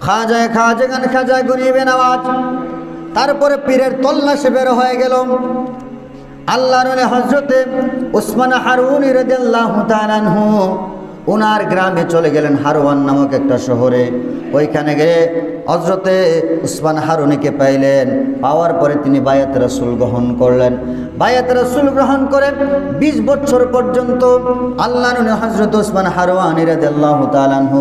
খাজায় খাজে গান খাজায় গরিবে আওয়াজ। তারপরে পীরের তল্লাশে বের হয়ে গেল। আল্লাহর হজরতে উসমান হারুন ওনার গ্রামে চলে গেলেন হারওয়ান নামক একটা শহরে। ওইখানে গিয়ে হজরতে উসমান হারুনিকে পাইলেন। পাওয়ার পরে তিনি বায়াত রাসুল গ্রহণ করলেন। বায়াত রাসুল গ্রহণ করে বিশ বছর পর্যন্ত আল্লাহ হজরত উসমান আনহু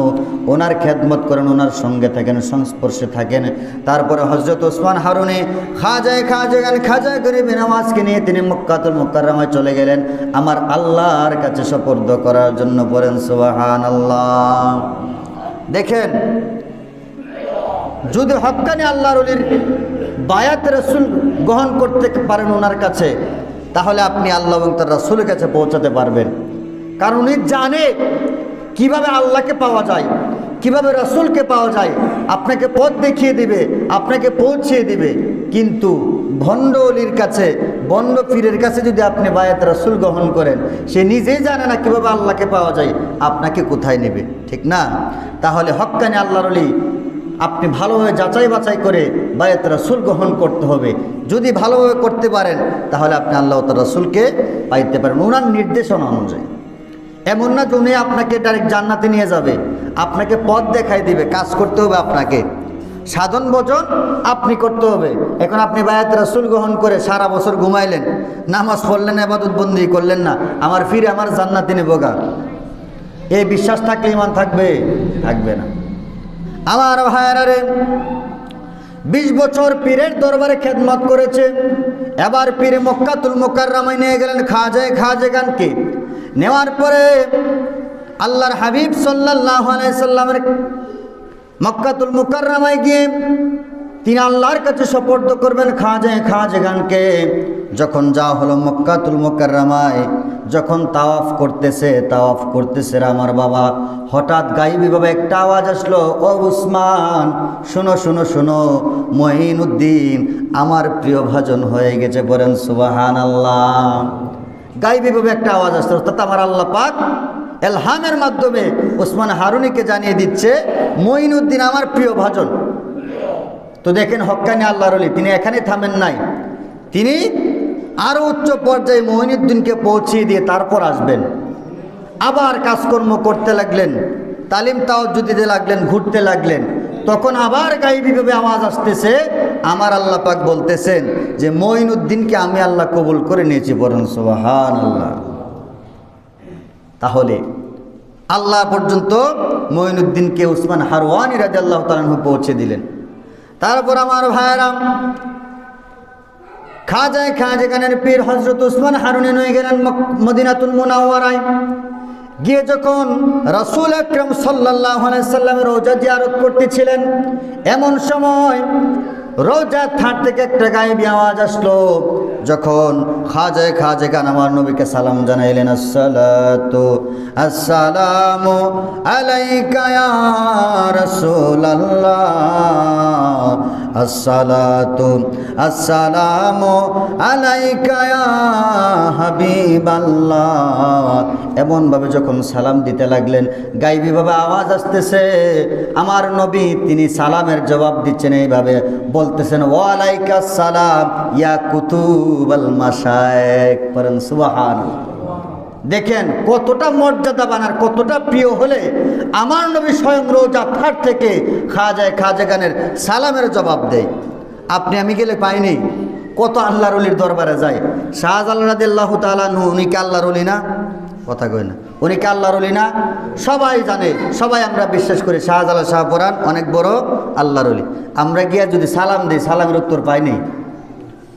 ওনার খেদমত করেন, ওনার সঙ্গে থাকেন, সংস্পর্শে থাকেন। তারপরে হজরত উসমান হারুনি খাজায় খাজে গান খাজা গরিবী নামাজকে নিয়ে তিনি মক্কাতুল মুকাররমায় চলে গেলেন। আমার আল্লাহর কাছে সপর্দ করার জন্য পড়েন সুবাহান আল্লাহ দেখেন যদি হক্কানি আল্লাহর অলির বায়াত রসুল গ্রহণ করতে পারেন ওনার কাছে, তাহলে আপনি আল্লাহ এবং তার রসুলের কাছে পৌঁছাতে পারবেন। কারণ উনি জানে কীভাবে আল্লাহকে পাওয়া যায়, কীভাবে রসুলকে পাওয়া যায়। আপনাকে পথ দেখিয়ে দিবে, আপনাকে পৌঁছিয়ে দিবে। কিন্তু ভণ্ড অলির কাছে বন্ড পীরের কাছে যদি আপনি বায়াত রসুল গ্রহণ করেন, সে নিজেই জানে না কীভাবে আল্লাহকে পাওয়া যায়, আপনাকে কোথায় নেবে? ঠিক না? তাহলে হক্কানি আল্লাহর অলি আপনি ভালোভাবে যাচাই বাছাই করে বায়াত রাসুল গ্রহণ করতে হবে। যদি ভালোভাবে করতে পারেন, তাহলে আপনি আল্লাহ তার রসুলকে পাইতে পারেন। ওনার নির্দেশনা অনুযায়ী। এমন না যে উনি আপনাকে ডাইরেক্ট জান্নাতে নিয়ে যাবে, আপনাকে পথ দেখাই দিবে, কাজ করতে হবে আপনাকে। সাধন ভোজন আপনি করতে হবে। এখন আপনি বায়াত রাসুল গ্রহণ করে সারা বছর ঘুমাইলেন, নামাজ পড়লেন আবাদত বন্দি করলেন না, আমার ফিরে আমার জান্নাতে নেব গা। এই বিশ্বাস থাকলে ইমান থাকবে? থাকবে না। আমার ভাইয়ারা রে বিশ বছর পীরের দরবারে খেদমত করেছে। এবার পীরে মক্কাতুল মোকাররামায় নিয়ে গেলেন খাজায় খাজে গানকে। নেওয়ার পরে আল্লাহর হাবিব সাল্লাহ সাল্লামের মক্কাতুল মুকাররামায় গিয়ে তিনি আল্লাহর কাছে সপর্দ করবেন খাজে খাজে গানকে। যখন যা হলো মক্কাতুল মুকাররামায় যখন তাওয়াফ করতেছে তাওয়াফ করতেছে আমার বাবা, হঠাৎ গাইবিভাবে একটা আওয়াজ আসলো, ও উসমান, শুনো শুনো শুনো, মহিনুদ্দিন, আমার প্রিয় ভাজন হয়ে গেছে বলেন সুবাহান আল্লাহ গাইবিভাবে একটা আওয়াজ আসলো, অর্থাৎ আমার আল্লাহ পাক এলহামের মাধ্যমে ওসমান হারুনিকে জানিয়ে দিচ্ছে মঈনুদ্দিন আমার প্রিয় ভাজন। তো দেখেন হক্কানি আল্লাহর তিনি এখানে থামেন নাই। তিনি আরও উচ্চ পর্যায়ে মঈনুদ্দিনকে পৌঁছিয়ে দিয়ে তারপর আসবেন। আবার কাজকর্ম করতে লাগলেন, তালিম তাও দিতে লাগলেন, ঘুরতে লাগলেন। তখন আবার গাইবিভাবে আওয়াজ আসতেছে, আমার আল্লাহ পাক বলতেছেন যে মঈনুদ্দিনকে আমি আল্লাহ কবুল করে নিয়েছি বরং সোহান আল্লাহ তাহলে আল্লাহ পর্যন্ত মঈনুদ্দিনকে উসমান হারওয়ানি রাজা আল্লাহ তালাহু পৌঁছে দিলেন। তারপর আমার ভাইয়েরাম খাজায় খাজে গানের পীর হজরত উসমান হারুনি নয়ে গেলেন মদিনাতুল মুনাওয়ারায়। গিয়ে যখন রসুল আকরম সাল্লাহ সাল্লামের রোজা জিয়ারত করতেছিলেন, এমন সময় রোজা থাট থেকে একটা গায়েবী আওয়াজ আসলো, যখন খাজায় খাজে গান আমার নবীকে সালাম জানাইলেন আসসালামু আলাইকা ইয়া রাসূলুল্লাহ। আসসালাতু আসসালামু আলাইকা ইয়া হাবিবাল্লাহ এমনভাবে যখন সালাম দিতে লাগলেন, গাইবীভাবে আওয়াজ আসতেছে। আমার নবী তিনি সালামের জবাব দিচ্ছেন এইভাবে। বলতেছেন ওয়ালাইকা সালাম ইয়া কুতুবাল মাসায়েক পরেন সুবহান দেখেন কতটা মর্যাদাবান আর কতটা প্রিয় হলে আমার নবী স্বয়ং রোজা থার থেকে খাজায় খাজাগানের সালামের জবাব দেয়। আপনি আমি গেলে পাইনি। কত আল্লাহর অলির দরবারে যায়। শাহজালাল রাদিল্লাহু তাআলাহু উনি কি আল্লাহর অলি না? কথা কই না। উনি কি আল্লাহর অলি না? সবাই জানে, সবাই আমরা বিশ্বাস করি শাহজালাল শাহপুরান অনেক বড় আল্লাহর অলি। আমরা গিয়া যদি সালাম দিই, সালামের উত্তর পাইনি।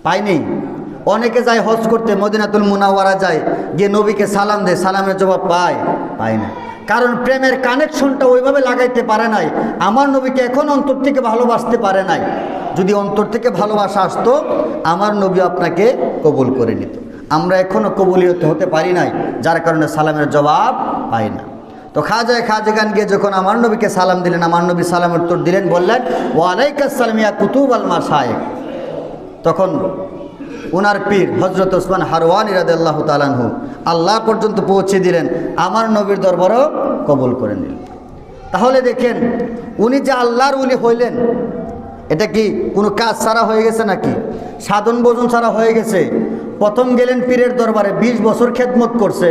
পাইনি। অনেকে যায় হজ করতে, মদিনাতুল মুনাওয়ারা যায়, গিয়ে নবীকে সালাম দেয়, সালামের জবাব পায় পায় না। কারণ প্রেমের কানেকশনটা ওইভাবে লাগাইতে পারে নাই, আমার নবীকে এখন অন্তর থেকে ভালোবাসতে পারে নাই। যদি অন্তর থেকে ভালোবাসা আসতো, আমার নবী আপনাকে কবুল করে নিত। আমরা এখনও কবুলিয়ত হতে পারি নাই, যার কারণে সালামের জবাব পাই না। তো খাজায় খাজেগান গিয়ে যখন আমার নবীকে সালাম দিলেন, আমার নবী সালামের উত্তর দিলেন, বললেন ওয়ালাইকাসালাম ইয়া কুতুব আল মা সাহেব তখন ওনার পীর হজরত ওসমান হারওয়ান ইরাদাল্লাহ তালানহু আল্লাহ পর্যন্ত পৌঁছে দিলেন, আমার নবীর দরবারও কবল করে নিলেন। তাহলে দেখেন, উনি যে আল্লাহর উলি হইলেন, এটা কি কোনো কাজ ছাড়া হয়ে গেছে নাকি? সাধন ভোজন ছাড়া হয়ে গেছে? প্রথম গেলেন পীরের দরবারে ২০ বছর খেদমত করছে,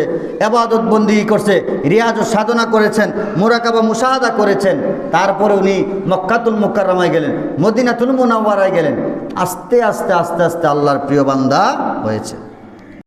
এবাদত বন্দি করছে, রিয়াজ ও সাধনা করেছেন, মোরাকাবা মুশাহাদা করেছেন। তারপরে উনি মক্কাতুল মুকাররমায় গেলেন, মদিনাতুল মুনাওয়ারায় গেলেন। আস্তে আস্তে আস্তে আস্তে আল্লাহর প্রিয় বান্দা হয়েছে।